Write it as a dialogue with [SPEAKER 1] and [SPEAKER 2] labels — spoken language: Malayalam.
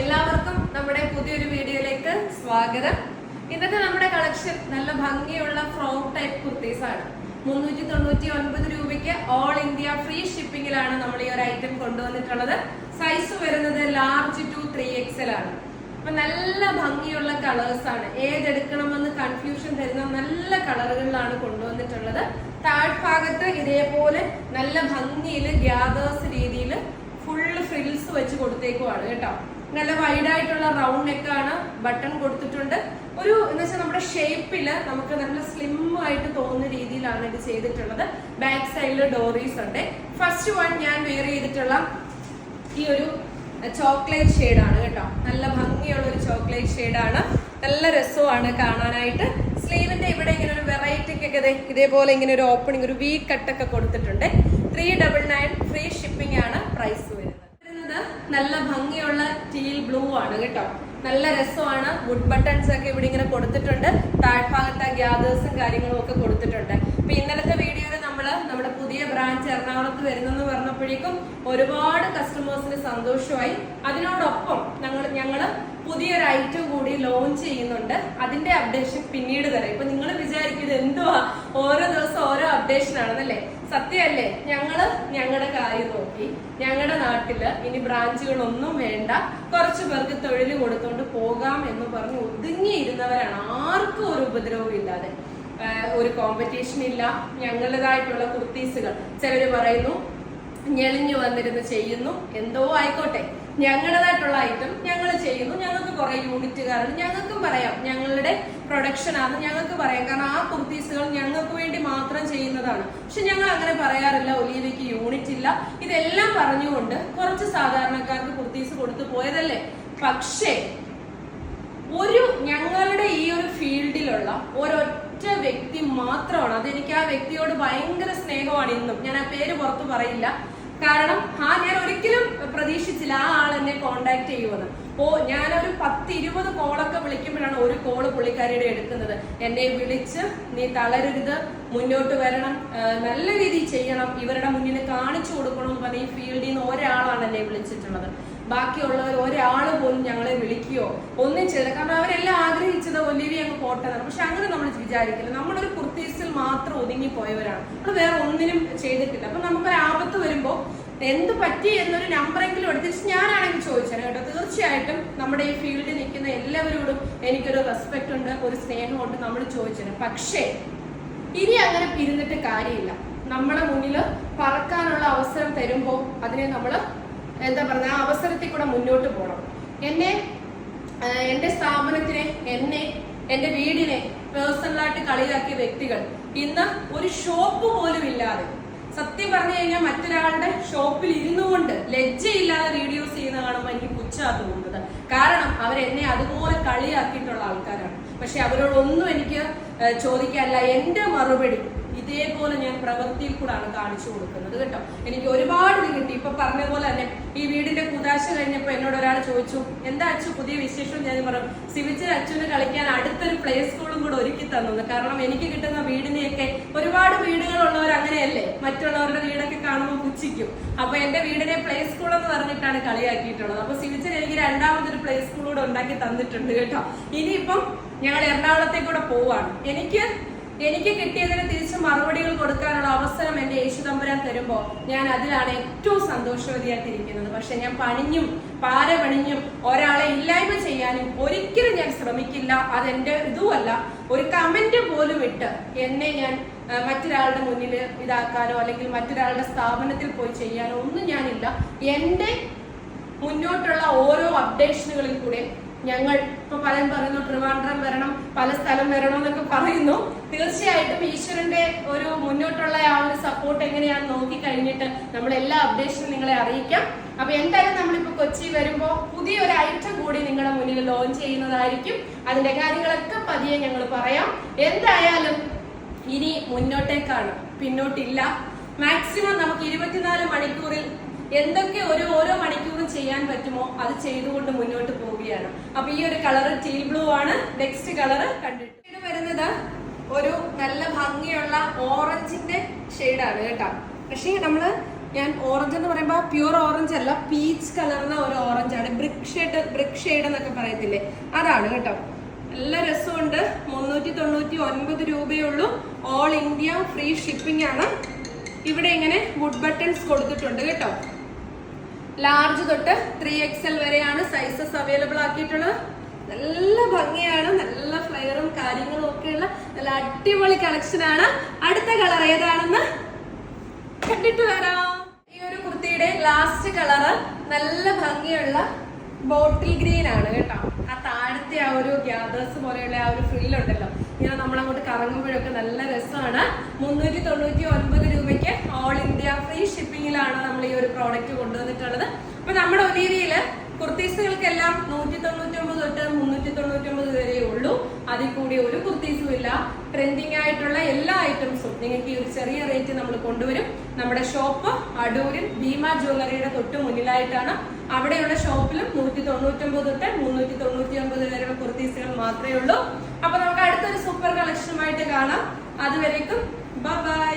[SPEAKER 1] എല്ലാവർക്കും നമ്മുടെ പുതിയൊരു വീഡിയോയിലേക്ക് സ്വാഗതം. ഇന്നത്തെ നമ്മുടെ കളക്ഷൻ നല്ല ഭംഗിയുള്ള ഫ്രോക്ക് ടൈപ്പ് കുർത്തീസ് ആണ്. മുന്നൂറ്റി തൊണ്ണൂറ്റി ഒൻപത് രൂപയ്ക്ക് ഓൾ ഇന്ത്യ ഫ്രീ ഷിപ്പിംഗിലാണ് നമ്മൾ ഈ ഒരു ഐറ്റം കൊണ്ടുവന്നിട്ടുള്ളത്. സൈസ് വരുന്നത് ലാർജ് ടു ത്രീ എക്സൽ ആണ്. അപ്പൊ നല്ല ഭംഗിയുള്ള കളേഴ്സ് ആണ്. ഏതെടുക്കണമെന്ന് കൺഫ്യൂഷൻ തരുന്ന നല്ല കളറുകളിലാണ് കൊണ്ടുവന്നിട്ടുള്ളത്. താഴ്ഭാഗത്ത് ഇതേപോലെ നല്ല ഭംഗിയിൽ ഗ്യാദേഴ്സ് രീതിയിൽ ഫുള്ള് ഫ്രിൽസ് വെച്ച് കൊടുത്തേക്കുവാണ് കേട്ടോ. നല്ല വൈഡ് ആയിട്ടുള്ള റൗണ്ട് ആണ് ബട്ടൺ കൊടുത്തിട്ടുണ്ട്. ഒരു എന്ന് വെച്ചാൽ നമ്മുടെ ഷേപ്പിൽ നമുക്ക് നല്ല സ്ലിം ആയിട്ട് തോന്നുന്ന രീതിയിലാണ് ഇത് ചെയ്തിട്ടുള്ളത്. ബാക്ക് സൈഡിൽ ഡോറീസ് ഉണ്ട്. ഫസ്റ്റ് വൺ ഞാൻ വെയർ ചെയ്തിട്ടുള്ള ഈ ഒരു ചോക്ലേറ്റ് ഷെയ്ഡാണ് കേട്ടോ. നല്ല ഭംഗിയുള്ള ഒരു ചോക്ലേറ്റ് ഷെയ്ഡാണ് നല്ല രസമാണ് കാണാനായിട്ട്. സ്ലീവിന്റെ ഇവിടെ ഇങ്ങനെ ഒരു വെറൈറ്റിക്കൊക്കെ ഇതേപോലെ ഇങ്ങനെ ഒരു ഓപ്പണിംഗ് ഒരു വി കട്ടൊക്കെ കൊടുത്തിട്ടുണ്ട്. Three double nine free shipping ആണ് പ്രൈസ് വരുന്നത്. നല്ല ഭംഗിയുള്ള ടീൽ ബ്ലൂ ആണ് കേട്ടോ. നല്ല രസമാണ്. വുഡ് ബട്ടൺസ് ഒക്കെ ഇവിടെ ഇങ്ങനെ കൊടുത്തിട്ടുണ്ട്. താഴ്ഭാഗത്ത് ഗ്യാദേഴ്സും കാര്യങ്ങളും ഒക്കെ കൊടുത്തിട്ടുണ്ട്. അപ്പൊ ഇന്നലത്തെ വീഡിയോയിൽ നമ്മൾ നമ്മുടെ പുതിയ ബ്രാഞ്ച് എറണാകുളത്ത് വരുന്നെന്ന് പറഞ്ഞപ്പോഴേക്കും ഒരുപാട് കസ്റ്റമേഴ്സിന് സന്തോഷമായി. അതിനോടൊപ്പം ഞങ്ങൾ ഞങ്ങൾ പുതിയൊരു ഐറ്റം കൂടി ലോഞ്ച് ചെയ്യുന്നുണ്ട്. അതിന്റെ അപ്ഡേഷൻ പിന്നീട് തരാം. ഇപ്പൊ നിങ്ങൾ വിചാരിക്കുന്നത് എന്തുവാ? ഓരോ ദിവസം ഓരോ അപ്ഡേഷൻ ആണെന്നല്ലേ? സത്യമല്ലേ? ഞങ്ങൾ ഞങ്ങളുടെ കാര്യം നോക്കി. ഞങ്ങളുടെ നാട്ടിൽ ഇനി ബ്രാഞ്ചുകളൊന്നും വേണ്ട. കുറച്ചു പേർക്ക് തൊഴിൽ കൊടുത്തോണ്ട് പോകാം എന്ന് പറഞ്ഞ് ഒതുങ്ങിയിരുന്നവരാണ്. ആർക്കും ഒരു ഉപദ്രവവും ഇല്ലാതെ. ഒരു കോമ്പറ്റീഷൻ ഇല്ല. ഞങ്ങളുടേതായിട്ടുള്ള കുർത്തീസുകൾ. ചിലര് പറയുന്നു ഞെളിഞ്ഞു വന്നിരുന്ന് ചെയ്യുന്നു. എന്തോ ആയിക്കോട്ടെ. ഞങ്ങളുടേതായിട്ടുള്ള ഐറ്റം ഞങ്ങൾ ചെയ്യുന്നു. ഞങ്ങൾക്ക് കുറെ യൂണിറ്റുകാരുണ്ട് ഞങ്ങൾക്കും പറയാം. ഞങ്ങളുടെ പ്രൊഡക്ഷൻ ആണ്. ഞങ്ങൾക്ക് പറയാം. കാരണം ആ കുർത്തീസുകൾ ഞങ്ങൾക്ക് വേണ്ടി മാത്രം ചെയ്യുന്നതാണ്. പക്ഷെ ഞങ്ങൾ അങ്ങനെ പറയാറില്ല. ഒലീവയ്ക്ക് യൂണിറ്റ് ഇല്ല. ഇതെല്ലാം പറഞ്ഞുകൊണ്ട് കുറച്ച് സാധാരണക്കാർക്ക് കുർത്തീസ് കൊടുത്തു പോയതല്ലേ? പക്ഷേ ഒരു ഞങ്ങളുടെ ഈ ഒരു ഫീൽഡിലുള്ള ഒരൊറ്റ വ്യക്തി മാത്രമാണ്. അതെനിക്ക് ആ വ്യക്തിയോട് ഭയങ്കര സ്നേഹമാണ് ഇന്നും. ഞാൻ ആ പേര് പുറത്ത് പറയില്ല. കാരണം ആ ഞാൻ ഒരിക്കലും പ്രതീക്ഷിച്ചില്ല ആ ആൾ എന്നെ കോണ്ടാക്ട് ചെയ്യുമെന്ന് ഓ ഞാനൊരു പത്ത് ഇരുപത് കോളൊക്കെ വിളിക്കുമ്പോഴാണ് ഒരു കോൾ പുള്ളിക്കാരിയുടെ എടുക്കുന്നത്. എന്നെ വിളിച്ച് നീ തളരരുത് മുന്നോട്ട് വരണം നല്ല രീതിയിൽ ചെയ്യണം ഇവരുടെ മുന്നിൽ കാണിച്ചു കൊടുക്കണം എന്ന് പറഞ്ഞ ഈ ഫീൽഡിൽ നിന്ന് ഒരാളാണ് എന്നെ വിളിച്ചിട്ടുള്ളത്. ബാക്കിയുള്ളവർ ഒരാൾ പോലും ഞങ്ങളെ വിളിക്കുകയോ ഒന്നും ചെയ്ത കാരണം അവരെല്ലാം ആഗ്രഹിച്ചത് ഒലിവി അങ്ങ് പോട്ടെ പക്ഷെ അങ്ങനെ നമ്മൾ വിചാരിക്കില്ല. നമ്മളൊരു കുർത്തീസിൽ മാത്രം ഒതുങ്ങി പോയവരാണ് നമ്മൾ വേറെ ഒന്നിനും ചെയ്തിട്ടില്ല. അപ്പൊ നമുക്കൊരു ആപത്ത് വരുമ്പോ എന്ത് പറ്റി എന്നൊരു നമ്പറെങ്കിലും എടുത്തിട്ട് ഞാനാണെങ്കിൽ ചോദിച്ചത് കേട്ടോ. തീർച്ചയായിട്ടും നമ്മുടെ ഈ ഫീൽഡിൽ നിൽക്കുന്ന എല്ലാവരോടും എനിക്കൊരു റെസ്പെക്ട് ഉണ്ട് ഒരു സ്നേഹമുണ്ട് നമ്മൾ ചോദിച്ചത് പക്ഷേ ഇനി അങ്ങനെ പിരിഞ്ഞിട്ട് കാര്യമില്ല. നമ്മുടെ മുന്നിൽ പറക്കാനുള്ള അവസരം തരുമ്പോൾ അതിനെ നമ്മൾ എന്താ പറയുക ആ അവസരത്തിൽ കൂടെ മുന്നോട്ട് പോകണം എന്നെ എന്റെ സ്ഥാപനത്തിനെ എന്നെ എന്റെ വീടിനെ പേഴ്സണലായിട്ട് കളിയാക്കിയ വ്യക്തികൾ ഇന്ന് ഒരു ഷോപ്പ് പോലും ഇല്ലാതെ സത്യം പറഞ്ഞു കഴിഞ്ഞാൽ മറ്റൊരാളുടെ ഷോപ്പിൽ ഇരുന്നു കൊണ്ട് ലജ്ജയില്ലാതെ വീഡിയോസ് ചെയ്യുന്ന കാണുമ്പോൾ എനിക്ക് പുച്ഛാ തോന്നുന്നത്. കാരണം അവർ എന്നെ അതുപോലെ കളിയാക്കിയിട്ടുള്ള ആൾക്കാരാണ്. പക്ഷെ അവരോടൊന്നും എനിക്ക് ചോദിക്കാനില്ല. എന്റെ മറുപടി ഇതേപോലെ ഞാൻ പ്രവൃത്തിയിൽ കൂടാണ് കാണിച്ചു കൊടുക്കുന്നത് കേട്ടോ. എനിക്ക് ഒരുപാട് കിട്ടി. ഇപ്പൊ പറഞ്ഞ പോലെ തന്നെ ഈ വീടിന്റെ കുതാശ കഴിഞ്ഞപ്പോ എന്നോട് ഒരാൾ ചോദിച്ചു എന്താ അച്ചു പുതിയ വിശേഷം? ഞാൻ പറഞ്ഞു സിവിച്ചിൽ അച്ഛന് കളിക്കാൻ അടുത്തൊരു പ്ലേ സ്കൂളും കൂടെ ഒരുക്കി തന്നത് കാരണം എനിക്ക് കിട്ടുന്ന വീടിനെയൊക്കെ ഒരുപാട് വീടുകളുള്ളവർ അങ്ങനെയല്ലേ? മറ്റുള്ളവരുടെ വീടൊക്കെ കാണുമ്പോൾ പുച്ഛിക്കും. അപ്പൊ എന്റെ വീടിനെ പ്ലേ സ്കൂൾ എന്ന് പറഞ്ഞിട്ടാണ് കളിയാക്കിയിട്ടുള്ളത്. അപ്പൊ സിവിച്ചിൽ എനിക്ക് രണ്ടാമതൊരു പ്ലേ സ്കൂൾ കൂടെ ഉണ്ടാക്കി തന്നിട്ടുണ്ട് കേട്ടോ. ഇനിയിപ്പം ഞങ്ങൾ എറണാകുളത്തേക്കൂടെ പോവാണ്. എനിക്ക് എനിക്ക് കിട്ടിയതിന് തിരിച്ച് മറുപടികൾ കൊടുക്കാനുള്ള അവസരം എന്റെ യേശുതമ്പുരാൻ തരുമ്പോൾ ഞാൻ അതിലാണ് ഏറ്റവും സന്തോഷവതിയായിട്ടിരിക്കുന്നത്. പക്ഷെ ഞാൻ പണിഞ്ഞും പാര പണിഞ്ഞും ഒരാളെ ഇല്ലായ്മ ചെയ്യാനും ഒരിക്കലും ഞാൻ ശ്രമിക്കില്ല. അതെന്റെ ഇതുമല്ല. ഒരു കമന്റ് പോലും ഇട്ട് എന്നെ ഞാൻ മറ്റൊരാളുടെ മുന്നിൽ ഇതാക്കാനോ അല്ലെങ്കിൽ മറ്റൊരാളുടെ സ്ഥാപനത്തിൽ പോയി ചെയ്യാനോ ഒന്നും ഞാനില്ല. എന്റെ മുന്നോട്ടുള്ള ഓരോ അപ്ഡേഷനുകളിൽ കൂടെ ഞങ്ങൾ ഇപ്പൊ പലരും പറയുന്നു ട്രിവാൻഡ്രം വരണം പല സ്ഥലം വരണം എന്നൊക്കെ പറയുന്നു. തീർച്ചയായിട്ടും ഈശ്വരന്റെ ഒരു മുന്നോട്ടുള്ള ആ ഒരു സപ്പോർട്ട് എങ്ങനെയാണെന്ന് നോക്കി കഴിഞ്ഞിട്ട് നമ്മൾ എല്ലാ അപ്ഡേഷനും നിങ്ങളെ അറിയിക്കാം. അപ്പൊ എന്തായാലും നമ്മളിപ്പോ കൊച്ചി വരുമ്പോ പുതിയൊരു ഐറ്റം കൂടി നിങ്ങളുടെ മുന്നിൽ ലോഞ്ച് ചെയ്യുന്നതായിരിക്കും. അതിന്റെ കാര്യങ്ങളൊക്കെ പതിയെ ഞങ്ങൾ പറയാം. എന്തായാലും ഇനി മുന്നോട്ടേക്കാണ്. പിന്നോട്ടില്ല. മാക്സിമം നമുക്ക് ഇരുപത്തിനാല് മണിക്കൂറിൽ എന്തൊക്കെ ഒരു ഓരോ മണിക്കൂറും ചെയ്യാൻ പറ്റുമോ അത് ചെയ്തുകൊണ്ട് മുന്നോട്ട് പോവുകയാണ്. അപ്പൊ ഈ ഒരു കളർ ടീൽ ബ്ലൂ ആണ്. നെക്സ്റ്റ് കളർ കണ്ടിട്ട്. ഇത് വരുന്നത് ഒരു നല്ല ഭംഗിയുള്ള ഓറഞ്ചിന്റെ ഷെയ്ഡാണ് കേട്ടോ. പക്ഷേ നമ്മൾ ഞാൻ ഓറഞ്ച് എന്ന് പറയുമ്പോൾ പ്യൂർ ഓറഞ്ച് അല്ല പീച്ച് കളർന്ന ഒരു ഓറഞ്ച് ആണ്. ബ്രിക് ഷെയ്ഡ് ബ്രിക് ഷെയ്ഡ് എന്നൊക്കെ പറയത്തില്ലേ? അതാണ് കേട്ടോ. നല്ല രസമുണ്ട്. മുന്നൂറ്റി തൊണ്ണൂറ്റി ഒൻപത് രൂപയുള്ളൂ ഓൾ ഇന്ത്യ ഫ്രീ ഷിപ്പിംഗ് ആണ്. ഇവിടെ ഇങ്ങനെ വുഡ് ബട്ടൺസ് കൊടുത്തിട്ടുണ്ട് കേട്ടോ. ലാർജ് തൊട്ട് ത്രീ എക്സ് എൽ വരെയാണ് സൈസസ് അവൈലബിൾ ആക്കിയിട്ടുള്ളത്. നല്ല ഭംഗിയാണ് നല്ല ഫ്ലെയറും കാര്യങ്ങളും ഒക്കെയുള്ള നല്ല അടിപൊളി കളക്ഷൻ ആണ്. അടുത്ത കളർ ഏതാണെന്ന് കണ്ടിട്ട് വരാം. ഈ ഒരു കുർത്തിയുടെ ലാസ്റ്റ് കളറ് നല്ല ഭംഗിയുള്ള ബോട്ടിൽ ഗ്രീൻ ആണ് കേട്ടോ. ആ താഴത്തെ ആ ഒരു ഗ്യാദേഴ്സ് പോലെയുള്ള ആ ഒരു ഫ്രില്ലുണ്ടല്ലോ ഇങ്ങനെ നമ്മൾ അങ്ങോട്ട് കറങ്ങുമ്പോഴൊക്കെ നല്ല രസമാണ്. മുന്നൂറ്റി തൊണ്ണൂറ്റി ഒൻപത് രൂപയ്ക്ക് ഓൾ ഇന്ത്യ ഫ്രീ ഷിപ്പിംഗിലാണ് നമ്മൾ ഈ ഒരു പ്രോഡക്റ്റ് കൊണ്ടുവന്നിട്ടുള്ളത്. അപ്പൊ നമ്മുടെ ഒലീവിയിൽ കുർത്തീസുകൾക്കെല്ലാം നൂറ്റി തൊണ്ണൂറ്റി ഒമ്പത് തൊട്ട് മുന്നൂറ്റി തൊണ്ണൂറ്റി ഒമ്പത് വരെ ഉള്ളൂ. അതിൽ കൂടി ഒരു കുർത്തീസും ഇല്ല. ട്രെൻഡിങ് ആയിട്ടുള്ള എല്ലാ ഐറ്റംസും നിങ്ങൾക്ക് ഈ ഒരു ചെറിയ റേറ്റ് നമ്മൾ കൊണ്ടുവരും. നമ്മുടെ ഷോപ്പ് അടൂരിൽ ഭീമ ജ്വല്ലറിയുടെ തൊട്ട് മുന്നിലായിട്ടാണ്. അവിടെയുള്ള ഷോപ്പിലും നൂറ്റി തൊണ്ണൂറ്റി ഒമ്പത് തൊട്ട് മുന്നൂറ്റി തൊണ്ണൂറ്റി ഒമ്പത് വരെയുള്ള കുർത്തീസുകൾ മാത്രമേ ഉള്ളൂ. അപ്പൊ അടുത്തൊരു സൂപ്പർ കളക്ഷനുമായിട്ട് കാണാം. അതുവരേക്കും ബൈ